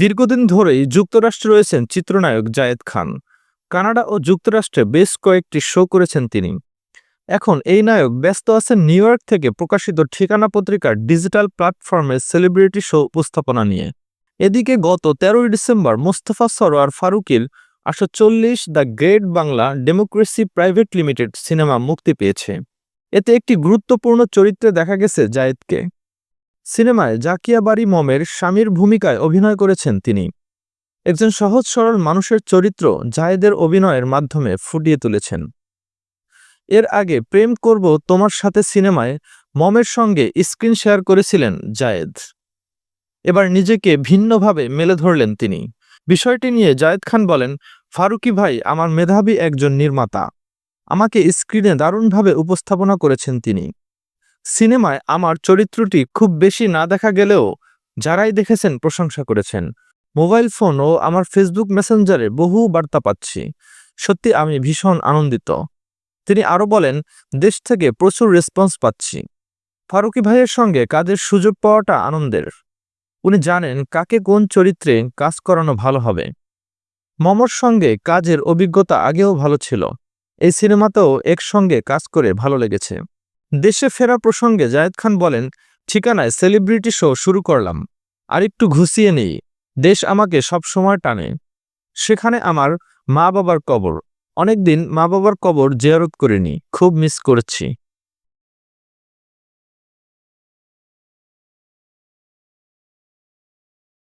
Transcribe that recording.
দীর্ঘদিন ধরেই যুক্তরাষ্ট্রে রয়েছেন চিত্রনায়ক জায়েদ খান। কানাডা ও যুক্তরাষ্ট্রে বেশ কয়েকটি শো করেছেন তিনি। এখন এই নায়ক ব্যস্ত আছেন নিউ ইয়র্ক থেকে প্রকাশিত ঠিকানা পত্রিকার ডিজিটাল প্ল্যাটফর্মে সেলিব্রিটি শো উপস্থাপনা নিয়ে। এদিকে গত তেরোই ডিসেম্বর মোস্তফা সরোয়ার ফারুকির আটশো চল্লিশ the great Bangla democracy private limited cinema মুক্তি পেয়েছে। এতে একটি গুরুত্বপূর্ণ চরিত্রে দেখা গেছে জায়েদকে। সিনেমায় জাকিয়া বাড়ি মমের স্বামীর ভূমিকায় অভিনয় করেছেন তিনি। একজন সহজ সরল মানুষের চরিত্র জায়েদের অভিনয়ের মাধ্যমে ফুটিয়ে তুলেছেন। এর আগে প্রেম করব তোমার সাথে সিনেমায় মমের সঙ্গে স্ক্রিন শেয়ার করেছিলেন জায়েদ। এবার নিজেকে ভিন্নভাবে মেলে ধরলেন তিনি। বিষয়টি নিয়ে জায়েদ খান বলেন, ফারুকি ভাই আমার মেধাবী একজন নির্মাতা। আমাকে স্ক্রিনে দারুণভাবে উপস্থাপনা করেছেন তিনি। সিনেমায় আমার চরিত্রটি খুব বেশি না দেখা গেলেও যারাই দেখেছেন প্রশংসা করেছেন। মোবাইল ফোন ও আমার ফেসবুক মেসেঞ্জারে বহু বার্তা পাচ্ছি। সত্যি আমি ভীষণ আনন্দিত। তিনি আরও বলেন, দেশ থেকে প্রচুর রেসপন্স পাচ্ছি। ফারুকি ভাইয়ের সঙ্গে কাজের সুযোগ পাওয়াটা আনন্দের। উনি জানেন কাকে কোন চরিত্রে কাজ করানো ভালো হবে। মমর সঙ্গে কাজের অভিজ্ঞতা আগেও ভালো ছিল। এই সিনেমাতেও একসঙ্গে কাজ করে ভালো লেগেছে। দেশে ফেরা প্রসঙ্গে জায়েদ খান বলেন, ঠিকানায় সেলিব্রিটি শো শুরু করলাম। আর একটু ঘুষিয়ে নেই। দেশ আমাকে সব সময় টানে। সেখানে আমার মা বাবার কবর। অনেকদিন মা বাবার কবর জেয়ারত করিনি। খুব মিস করছি।